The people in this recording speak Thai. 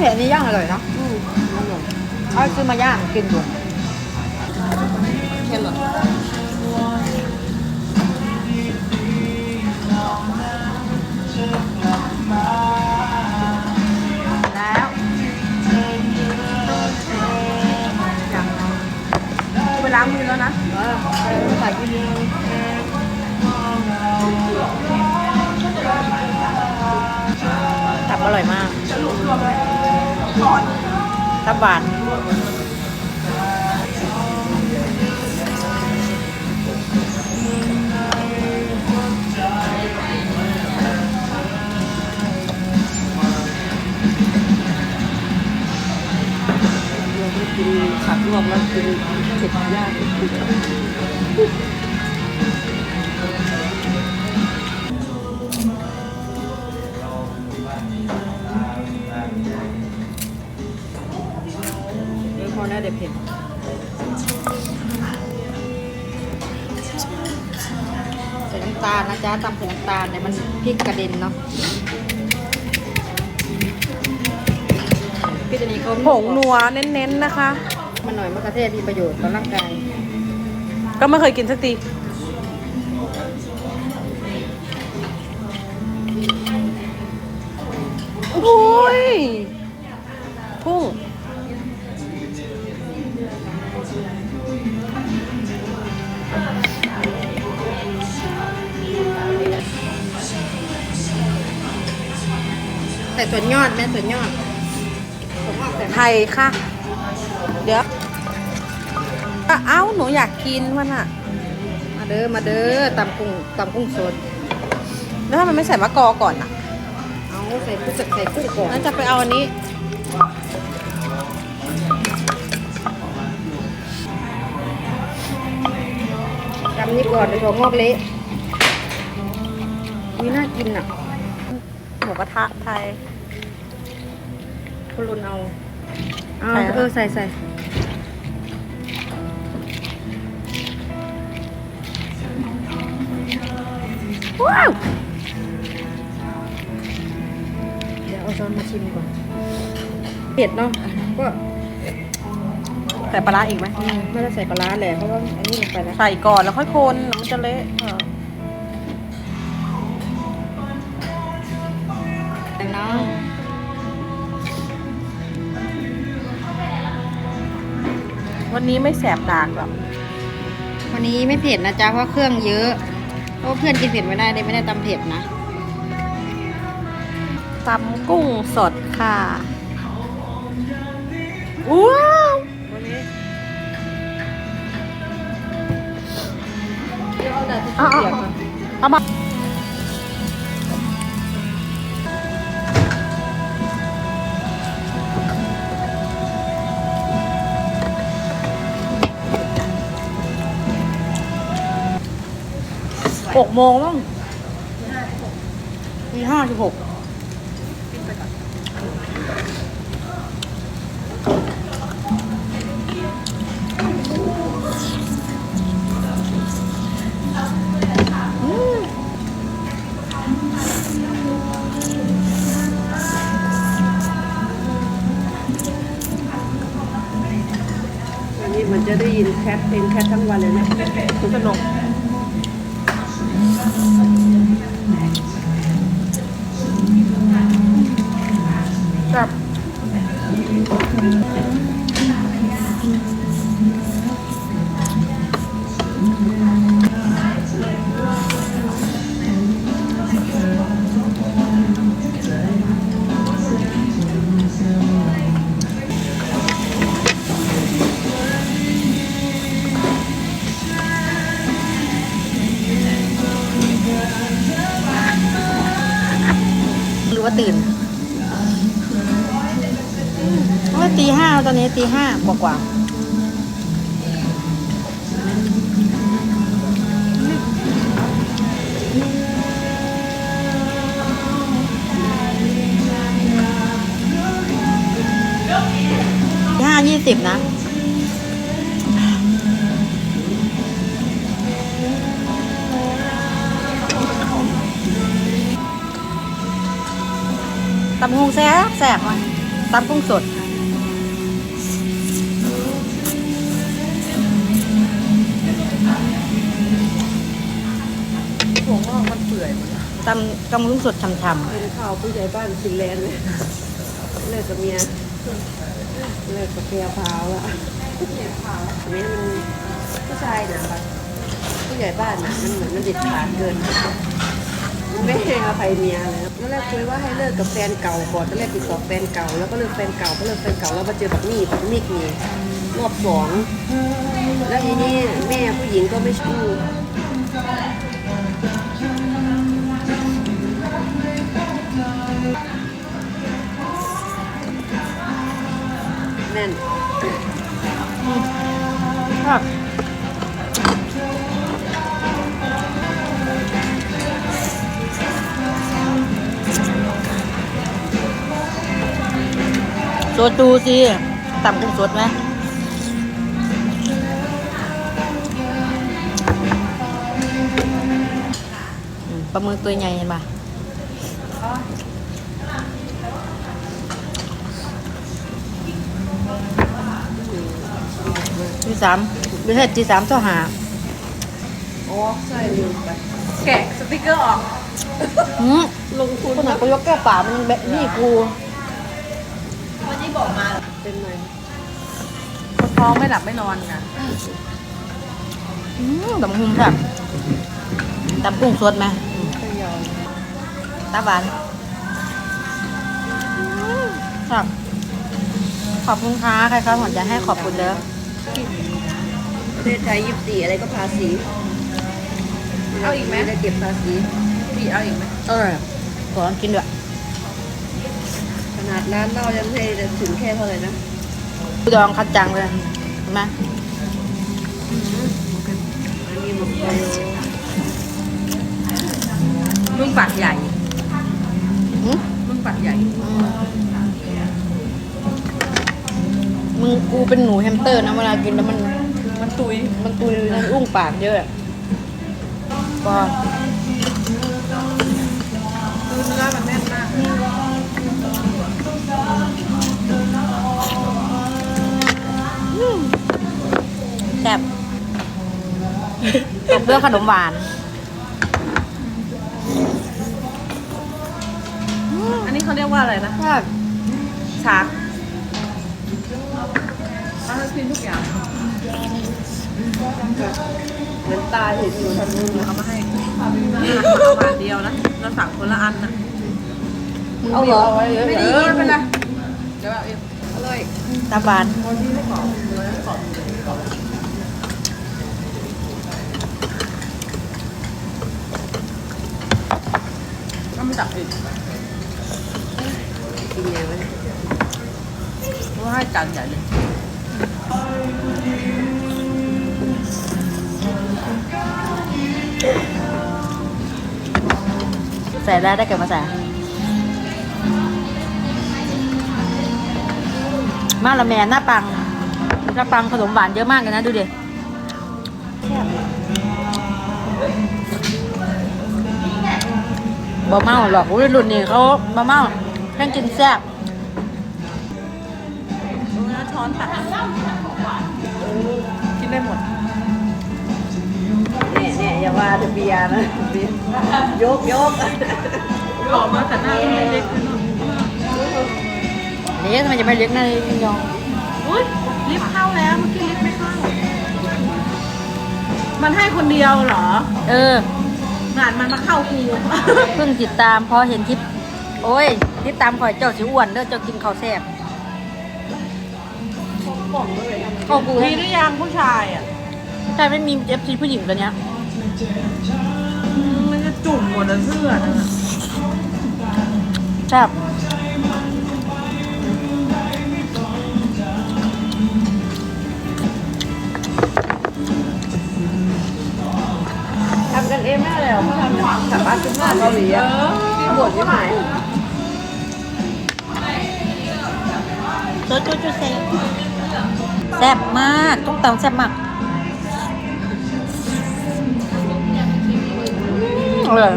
เห็นอันนี้ย่างอร่อยเนาะอืมอร่อยเอาซื้อมาย่างกินดูแค่หรอแล้วจังไปล้างมือแล้วนะเออใส่กินตับอร่อยมาก ตับานเราไม่กินผักลวกแล้วกินเผ็ดยาก ตาลนะจ๊ะตำใส่น้ำตาลเนี่ยมันพริกกระเด็นเนาะพี่จะนี่เขาผงนัวเน้นๆนะคะ มันหน่อยมะเขือเทศมีประโยชน์ต่อร่างกายก็ไม่เคยกินสักทีโอ้ยพุ่ง ใส่ส่วนยอดแม่ส่วนยอดผมออกใส่ไทยค่ะ เดี๋ยวอะเอ้าหนูอยากกินมันอะ มาเด้อมาเด้อตำกุ้งตำกุ้งสดแล้วทำไมไม่ใส่มะกอก่อนอะ เอาใส่กุ้งใส่กุ้งก่อนนั่นจะไปเอาอันนี้ตำนี้ก่อนเดี๋ยวถั่วงอกเละมีน่ากินอะหมู กระทะไทยคุณรุนเอาเอาใส่อะไรเออใส่ใส่ว้าวเดี๋ยวเอาช้อนมาชิมก่อนเผ็ดเนาะก็ใส่ปลาร้าอีกไหมอืมไม่ได้ใส่ปลาร้าแหละเพราะว่าอันนี้ลงไปแล้วใส่ก่อนแล้วค่อยคนมันจะเละ วันนี้ไม่แสบดากหรอกวันนี้ไม่เผ็ดนะจ๊ะเพราะเครื่องเยอะเพราะว่าเพื่อนกินเผ็ดไม่ได้เลยไม่ได้ตำเผ็ดนะตำกุ้งสดค่ะว้าววันนี้เอาเอาเอา หกโมงแล้วมีห้าสิบหกอันนี้มันจะได้ยินแคทเพลงแคททั้งวันเลยนะสนุก ตอนนี้ตีห้ากว่ากว่าห้ายี่สิบนะตำฮงแซ่บแซ่บว่ะตำกุ้งสด ตำตำกุ้งสดฉ่ำเป็นข่าวผู้ใหญ่บ้านฟินแลนด์เลยเลิกกับเมียเลิกกับแพรพราวละอันนี้มันผู้ชายนะผู้ใหญ่บ้านน่ะมันเหมือนมันเด็ดขาดเกินมันไม่ให้อภัยเมียเลยตอนแรกคุยว่าให้เลิกกับแฟนเก่าก่อนตอนแรกติดต่อแฟนเก่า แล้วก็เลิกแฟนเก่าก็เลิกแฟนเก่าแล้วมาเจอแบบนี้แบบมิกนี่รอบสองแล้วทีนี้แม่ผู้หญิงก็ไม่ชู้ น่นๆครับโซจูสิตำกุ้งสดไหมอืมปลาหมึกตัวใหญ่เห็นปะ ที่สามไม่ใช่ที่สามเท่าหาอ๋อใช่ลืมไปแกะสติกเกอร์ออกอืมลงทุนคนไหนก็ยกแก้วป่ามันยังแบบนี่กูเป็นไงคนท้องไม่หลับไม่นอนนะอืมตำหุ่มค่ะตำกุ้งสดไหมอืมขยอนตาหวานอืมครับขอบคุณค่ะใครครับผมจะให้ขอบคุณเด้อ ประเทศไทยยี่สิบสี่อะไรก็ภาษีเอาอีกไหมได้เก็บภาษีพี่เอาอีกไหมเออขอลองกินด้วยขนาดร้านเหล้ายังไม่ได้ถึงแค่เท่าไหร่นะดองคัดจังเลยเห็นไหมอันนี้หมกไปมึงปักใหญ่ กูเป็นหนูแฮมสเตอร์นะเวลากินแล้วมันมันตุยมันตุยมันอุ้งปากเยอะอะก็คือเนื้อมันแน่นมากแซ่บตบด้วยขนมหวานอันนี้เขาเรียกว่าอะไรนะแซ่บชาร์ก เอาให้กินทุกอย่างเหมือนตายเห็นอยู่ทางนู้นเอามาให้เอาบาทเดียวนะเราสั่งคนละอันนะเอาเหรอไม่ได้ยินเป็นไรเดี๋ยวเอาเองอร่อยตาหวานก็มาจับอีกกินยังไง เพราะว่าให้จานใหญ่เลยใส่ได้ได้เกิดมาใส่มาละแมนหน้าปังหน้าปังขนมหวานเยอะมากเลยนะดูดิบะเมาหรอกอุ้ยรุ่นนี้เขาบะเมาแค่กินแซ่บ ช้อนตักกินได้หมดเนี่ยเนี่ยอย่าว่าแต่เบียร์นะเบียร์ยกยกออกมาแต่หน้าไม่เล็กขึ้นนี่ทำไมจะไม่เลี้ยงในยองอุ้ยลิฟต์เข้าแล้วเมื่อกี้ลิฟต์ไม่เข้า มันให้คนเดียวเหรอ เออ งานมันมาเข้ากูเพิ่งติดตามพอเห็นคลิป โอ้ยติดตามข่อยเจ้าสิอ้วนเด้อเจ้ากินข้าวแซ่บ บอกเลยทำไมข้าวกูมีหรือยังผู้ชายอะใช่ไม่มีเอฟซีผู้หญิงตัวเนี้ยอืมมันจะจุ่มหมดแล้วเสื้อนะแซ่บทำกันเองไม่ได้หรอกทำจากจากบ้านจุ๊บหน้าเกาหลีอะที่บวชที่ไหนโจโจโจแซ่บ แซ่บมากต้องตำแซ่บมากอร่อย